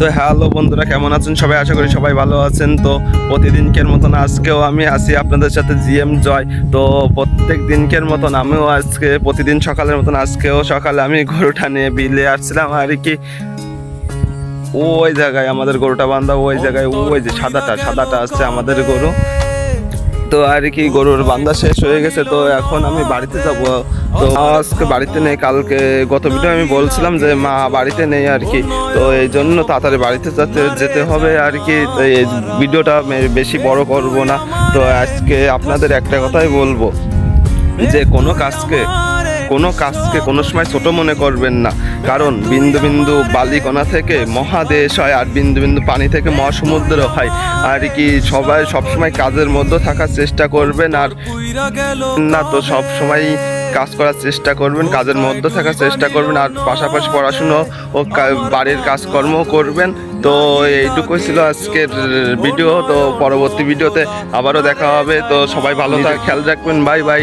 তো হ্যালো বন্ধুরা, কেমন আছেন? সবাই আশা করি সবাই ভালো আছেন। তো প্রতিদিনকের মতন আজকেও আমি আসি আপনাদের সাথে জিএম জয়। তো প্রত্যেক দিনকের মতন আমিও আজকে, প্রতিদিন সকালের মতন আজকেও সকালে আমি গরুটা নিয়ে বিলে আসছিলাম আর কি। ওই জায়গায় আমাদের গরুটা বান্ধা, ওই জায়গায়, ওই যে সাদাটা সাদাটা আছে আমাদের গরু। তো আর কি, গরুর বান্দা শেষ হয়ে গেছে, তো এখন আমি বাড়িতে যাব। তো আজকে বাড়িতে নেই, কালকে গত ভিডিও আমি বলছিলাম যে মা বাড়িতে নেই আর কি। তো এই জন্য তাড়াতাড়ি বাড়িতে যাতে যেতে হবে আর কি এই ভিডিওটা বেশি বড় করব না। তো আজকে আপনাদের একটা কথাই বলব, যে কোনো কাজকে কোনো কাজকে কোনো সময় ছোট মনে করবেন না। কারণ বিন্দু বিন্দু বালিকণা থেকে মহাদেশ হয় আর বিন্দু বিন্দু পানি থেকে মহাসমুদ্র হয়। আর কি সবাই সবসময় কাজের মধ্যে থাকার চেষ্টা করবেন আর না তো সব সময় কাজ করার চেষ্টা করবেন কাজের মধ্যে থাকার চেষ্টা করবেন আর পাশাপাশি পড়াশুনো ও বাড়ির কাজকর্ম করবেন। তো এইটুকুই ছিল আজকের ভিডিও। তো পরবর্তী ভিডিওতে আবারও দেখা হবে। তো সবাই ভালো থাক খেয়াল রাখবেন। Bye bye.